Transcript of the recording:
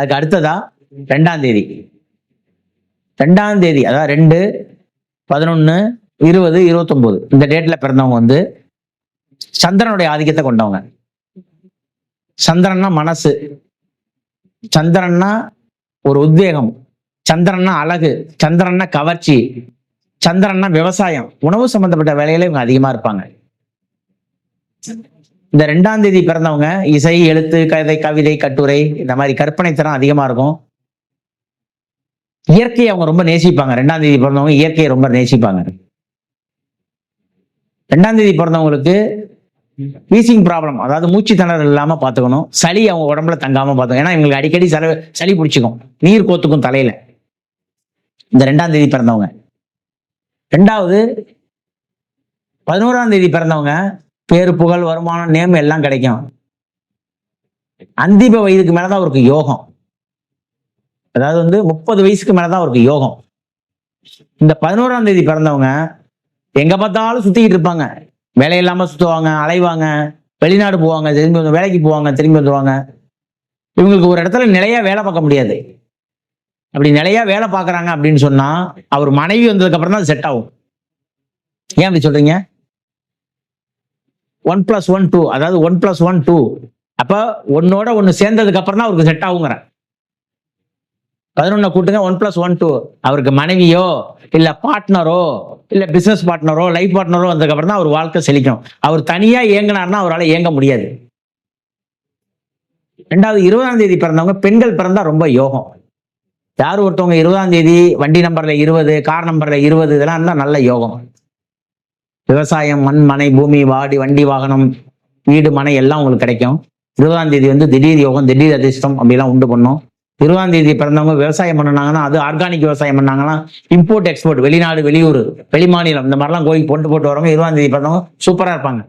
அதுக்கு அடுத்ததா ரெண்டாம் தேதி. ரெண்டாம் தேதி அதாவது ரெண்டு பதினொன்று இருபது இருபத்தொம்போது. இந்த டேட்ல பிறந்தவங்க வந்து சந்திரனுடைய ஆதிக்கத்தை கொண்டவங்க. சந்திரன்னா மனசு. சந்திரன்னா ஒரு உத்வேகம். சந்திரன்னா அழகு. சந்திரன்னா கவர்ச்சி. சந்திரன்னா விவசாயம். உணவு சம்பந்தப்பட்ட வேலையில இவங்க அதிகமா இருப்பாங்க. இந்த ரெண்டாம் தேதி பிறந்தவங்க இசை எழுத்து கதை கவிதை கட்டுரை இந்த மாதிரி கற்பனை திறன் அதிகமா இருக்கும். இயற்கையை அவங்க ரொம்ப நேசிப்பாங்க. ரெண்டாம் தேதி பிறந்தவங்க இயற்கையை ரொம்ப நேசிப்பாங்க. ரெண்டாம் தேதி பிறந்தவங்களுக்கு வீசிங் ப்ராப்ளம் அதாவது மூச்சு திணறல் இல்லாம பாத்துக்கணும் சளி அவங்க உடம்புல தங்காம பார்த்துக்கணும். ஏன்னா இவங்களுக்கு அடிக்கடி சளி சளி பிடிச்சிக்கும். நீர் கோத்துக்கும் தலையில. இந்த ரெண்டாம் தேதி பிறந்தவங்க. ரெண்டாவது பதினோராம் தேதி பிறந்தவங்க பேரு புகழ் வருமானம் நேம் எல்லாம் கிடைக்கும். அந்திப வயதுக்கு மேலதான் அவருக்கு யோகம். அதாவது வந்து முப்பது வயசுக்கு மேலதான் அவருக்கு யோகம். இந்த பதினோராம் தேதி பிறந்தவங்க எங்க பார்த்தாலும் சுத்திக்கிட்டு இருப்பாங்க. வேலை இல்லாம சுத்துவாங்க அலைவாங்க வெளிநாடு போவாங்க திரும்பி வந்து வேலைக்கு போவாங்க திரும்பி வந்துருவாங்க. இவங்களுக்கு ஒரு இடத்துல நிலையா வேலை பார்க்க முடியாது. அப்படி நிலையா வேலை பார்க்குறாங்க அப்படின்னு சொன்னா அவர் மனைவி வந்ததுக்கு அப்புறம் தான் செட் ஆகும். ஏன் அப்படி சொல்றீங்க? ஒன் பிளஸ் ஒன் டூ அதாவது ஒன் பிளஸ் ஒன் டூ அப்போ ஒன்னோட ஒன்று சேர்ந்ததுக்கு அப்புறம் தான் அவருக்கு செட் ஆகுங்கிற. பதினொன்ன கூட்டுங்க ஒன் பிளஸ் ஒன் டூ அவருக்கு மனைவியோ இல்லை பார்ட்னரோ இல்லை பிசினஸ் பார்ட்னரோ லைஃப் பார்ட்னரோ வந்ததுக்கப்புறம் தான் அவர் வாழ்க்கை செழிக்கும் அவர் தனியாக இயங்கினார்னா அவரால் இயங்க முடியாது. ரெண்டாவது இருபதாம் தேதி பிறந்தவங்க பெண்கள் பிறந்தா ரொம்ப யோகம். யார் ஒருத்தவங்க இருபதாம் தேதி வண்டி நம்பர்ல இருபது கார் நம்பர்ல இருபது இதெல்லாம் இருந்தால் நல்ல யோகம். விவசாயம் மண் மனை பூமி வாடி வண்டி வாகனம் வீடு மனை எல்லாம் உங்களுக்கு கிடைக்கும். இருபதாம் தேதி வந்து திடீர் யோகம் திடீர் அதிர்ஷ்டம் அப்படிலாம் உண்டு பண்ணும். இருபதாம் தேதி பிறந்தவங்க விவசாயம் பண்ணுனாங்கன்னா அது ஆர்கானிக் விவசாயம் பண்ணாங்கன்னா இம்போர்ட் எக்ஸ்போர்ட் வெளிநாடு வெளியூர் வெளிமாநிலம் இந்த மாதிரிலாம் கோயில் போட்டு போட்டு வரவங்க இருபதாம் தேதி பிறந்தவங்க சூப்பராக இருப்பாங்க.